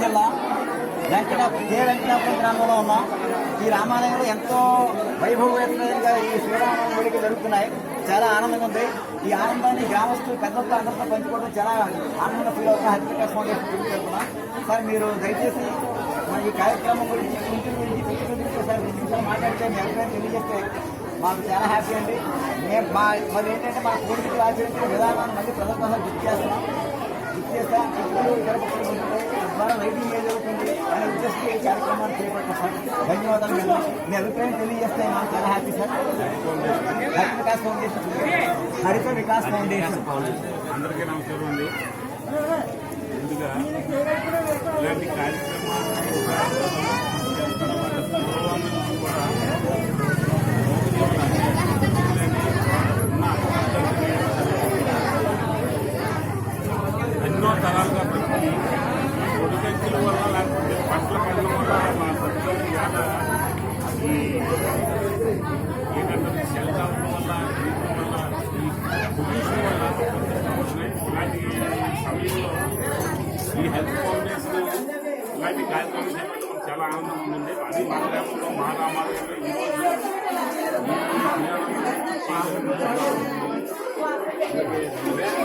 జిల్లా వెంకట కే వెంకటాపురం గ్రామంలో ఉన్నాం ఈ రామాలయంలో ఎంతో వైభవవేతంగా ఈ శ్రీరామ వేడుక జరుగుతున్నాయి. చాలా ఆనందంగా ఉంది. ఈ ఆనందాన్ని గ్రామస్తులు పెద్దలతో అందరితో పంచుకోవడం చాలా ఆనందంగా ఫీల్ అవుతున్నా హరిత ఫౌండేషన్ గురించి సార్ మీరు దయచేసి మన ఈ కార్యక్రమం గురించి కుంటుల గురించి పిచ్చి గురించి సార్ నిమిషాలు మాట్లాడితే మీ అభిప్రాయం తెలియజేస్తే మాకు చాలా హ్యాపీ అండి. మేము మా మరి ఏంటంటే మా పూర్వీకులు ఆచరించిన విధానాన్ని మళ్ళీ ప్రజల కోసం గుర్తు చేస్తున్నాం విశేష భక్తులు ఇతర ద్వారా ఉంటాయి తద్వారా జరుగుతుంది అనే ఉద్దేశంతో ఈ కార్యక్రమాన్ని చేపట్టాం సార్. ధన్యవాదాలు మేడం. మీ అభిప్రాయం తెలియజేస్తే మాకు చాలా happy sir. Haritha Vikas foundation. Haritha Vikas foundation. అందరికీ నమస్కారం అండి. ముందుగా ఇలాంటి కార్యక్రమాలు ఎన్నో తరాలుగా ఏంటంటే సెల్ టవర్ల వల్ల వీటి వల్ల ఈ పొల్యూషన్ వల్ల వస్తున్నాయి ఇలాంటి సమయంలో ఈ హెల్త్ ఫౌండేషన్ ఇలాంటి కార్యక్రమం చేపట్టడం చాలా ఆనందంగా ఉంది అది మా గ్రామంలో మా రామాలయంలో ఈరోజు ఈ శ్రీరామ